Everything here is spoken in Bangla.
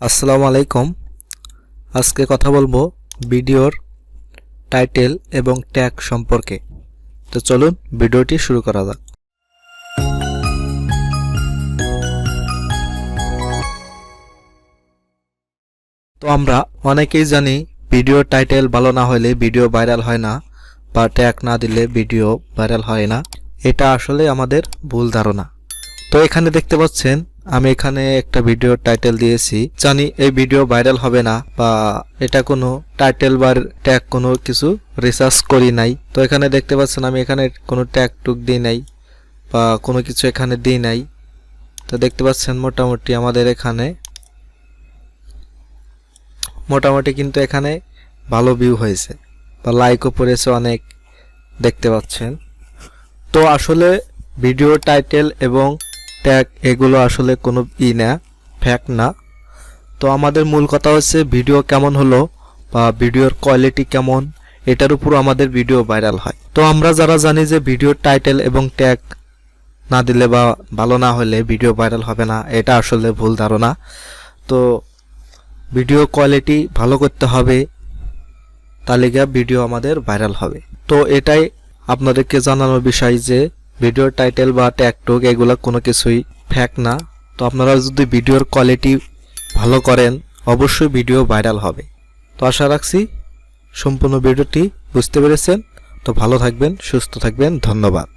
আসসালামু আলাইকুম। আজকে কথা বলব ভিডিওর টাইটেল এবং ট্যাগ সম্পর্কে। তো চলুন ভিডিওটি শুরু করা যাক। তো আমরা অনেকেই জানি ভিডিও টাইটেল ভালো না হলে ভিডিও ভাইরাল হয় না বা ট্যাগ না দিলে ভিডিও ভাইরাল হয় না। এটা আসলে আমাদের ভুল ধারণা। তো এখানে দেখতে পাচ্ছেন আমি এখানে একটা ভিডিও টাইটেল দিয়েছি। জানি এই ভিডিও ভাইরাল হবে না বা এটা কোনো টাইটেল বা ট্যাগ কোনো কিছু রিসার্চ করি নাই। তো এখানে দেখতে পাচ্ছেন আমি এখানে কোনো ট্যাগ টুক দিই নাই বা কোনো কিছু এখানে দিই নাই। তো দেখতে পাচ্ছেন মোটামুটি আমাদের এখানে মোটামুটি কিন্তু এখানে ভালো ভিউ হয়েছে বা লাইকও পড়েছে অনেক, দেখতে পাচ্ছেন। তো আসলে ভিডিও টাইটেল এবং ট্যাগ এগুলো আসলে কোনো ই না ফ্যাক্ট না। তো আমাদের মূল কথা হচ্ছে ভিডিও কেমন হলো বা ভিডিওর কোয়ালিটি কেমন, এটার উপর আমাদের ভিডিও ভাইরাল হয়। তো আমরা যারা জানি যে ভিডিওর টাইটেল এবং ট্যাগ না দিলে বা ভালো না হলে ভিডিও ভাইরাল হবে না, এটা আসলে ভুল ধারণা। তো ভিডিও কোয়ালিটি ভালো করতে হবে তালিকা ভিডিও আমাদের ভাইরাল হবে। তো এটাই আপনাদেরকে জানানোর বিষয় যে ভিডিওর টাইটেল বা ট্যাগ টুক এগুলো কোনো কিছুই ফ্যাক না। তো আপনারা যদি ভিডিওর কোয়ালিটি ভালো করেন, অবশ্যই ভিডিও ভাইরাল হবে। তো আশা রাখছি সম্পূর্ণ ভিডিওটি বুঝতে পেরেছেন। তো ভালো থাকবেন, সুস্থ থাকবেন, ধন্যবাদ।